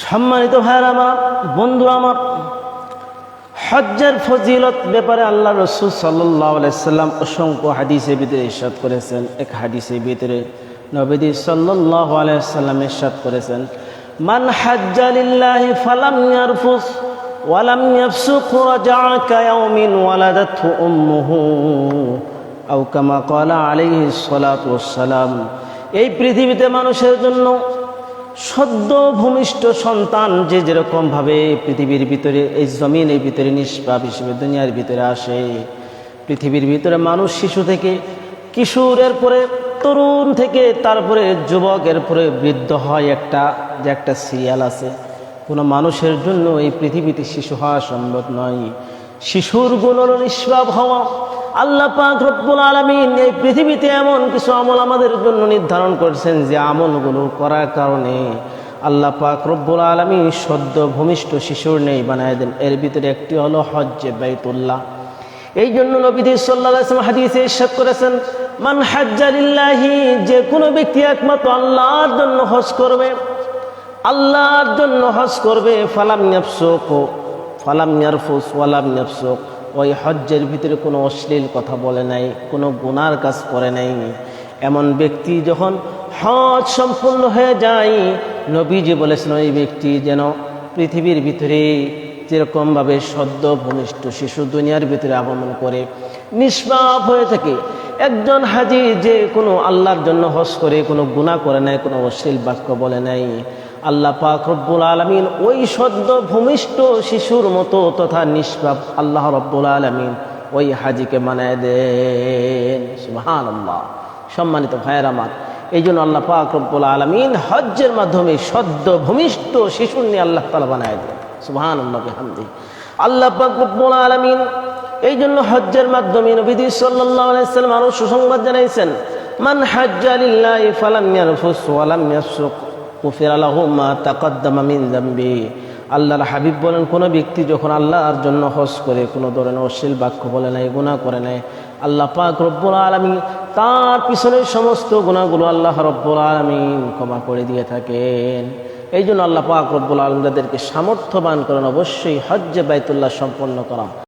সম্মানিত ভাইয়ের আমার বন্ধু আমার, হজ্জের ফজিলত ব্যাপারে আল্লাহ রসুল সাল্লাহ অসংখ্য হাদিসের ভিতরে ইরশাদ করেছেন। এক হাদিসের ভিতরে নবীদি সাল্লাহ আলাইসাল্লাম ইরশাদ করেছেন, মান হাজ্জালিল্লাহি ফালাম ইয়ারফুস ওয়ালাম ইয়াফসুক রাজা'a কায়াউমিন ওয়ালাদাতহু উম্মুহু। আও কামা ক্বালা আলাইহিস সালাতু ওয়াসসালাম, এই পৃথিবীতে মানুষের জন্য সদ্য ভূমিষ্ঠ সন্তান যে যেরকমভাবে পৃথিবীর ভিতরে, এই জমিনের ভিতরে নিষ্পাপ হিসেবে, দুনিয়ার ভিতরে আসে। পৃথিবীর ভিতরে মানুষ শিশু থেকে কিশোরের পরে, তরুণ থেকে তারপরে যুবকের পরে বৃদ্ধ হয় একটা, যে একটা সিরিয়াল আছে। কোনো মানুষের জন্য এই পৃথিবীতে শিশু হওয়া সম্ভব নয়। শিশুর গুণ নিষ্পাপ হওয়া আল্লাহ পাক রব্বুল আলমিন এই পৃথিবীতে এমন কিছু আমল আমাদের জন্য নির্ধারণ করেছেন যে আমলগুলো করার কারণে আল্লাহ পাক রব্বুল আলমী সদ্য ভূমিষ্ঠ শিশুর নেই বানায় দেন। এর ভিতরে একটি হলো হজ্জে বাইতুল্লাহ। এই জন্য নবীদি সাল্লাহ হাদিসে ইরশাদ করেছেন, মান হাজ্জালিল্লাহি যে কোনো ব্যক্তি একমাত্র আল্লাহর জন্য হজ করবে। আল্লাহর জন্য হজ করবে, ফালাম ইয়াফসুক ফালাম ইয়ারফুস ওয়ালাম ইয়াফসুক ওই হজ্জের ভিতরে কোনো অশ্লীল কথা বলে নাই, কোনো গুনার কাজ করে নাই। এমন ব্যক্তি যখন হজ সম্পূর্ণ হয়ে যায়, নবীজি বলেছেন, ওই ব্যক্তি যেন পৃথিবীর ভিতরে যেরকমভাবে সদ্য ভূমিষ্ঠ শিশু দুনিয়ার ভিতরে আগমন করে, নিষ্পাপ হয়ে থাকে। একজন হাজি যে কোনো আল্লাহর জন্য হজ করে, কোনো গুণা করে নাই, কোনো অশ্লীল বাক্য বলে নাই। আল্লাহ পাক রব্বুল আলমিন ওই সদ্য ভূমিষ্ঠ শিশুর মতো তথা নিষ্পাপ আল্লাহ রব্বুল আলমিন ওই হাজিকে মানায় দেন। সুহান আল্লাহ সম্মানিত ভাইয়ের আমার এই জন্য আল্লাহ পাক রব্বুল আলমিন হজ্জের মাধ্যমে সদ্য ভূমিষ্ঠ শিশুর নিয়ে আল্লাহ তালা বানায় দেন। সুহান আল্লাহ হামদি আল্লাহ পাক রব্বুল আলমিন এই জন্য হজ্জের মাধ্যমে নবীদি সাল্লাহ আলাইসাল্লাম আরও সুসংবাদ জানাইছেন, মান হজ্জালিল্লাহি ফালাম ইয়ারফুস ওয়ালাম ইয়াসুক আল্লাহর হাবিব বলেন, কোনো ব্যক্তি যখন আল্লাহর জন্য হজ করে, কোনো ধরনের অশ্লীল বাক্য বলে নাই গুণা করে নাই, আল্লাহ পাক রব্বুল আলমী তার পিছনের সমস্ত গুণাগুলো আল্লাহ রব্বুল আলমিন ক্ষমা করে দিয়ে থাকেন। এই জন্য আল্লাহ পাক রব্বুল আলমদাদেরকে সামর্থ্যবান করেন, অবশ্যই হজ্জে বাইতুল্লাহ সম্পন্ন করা।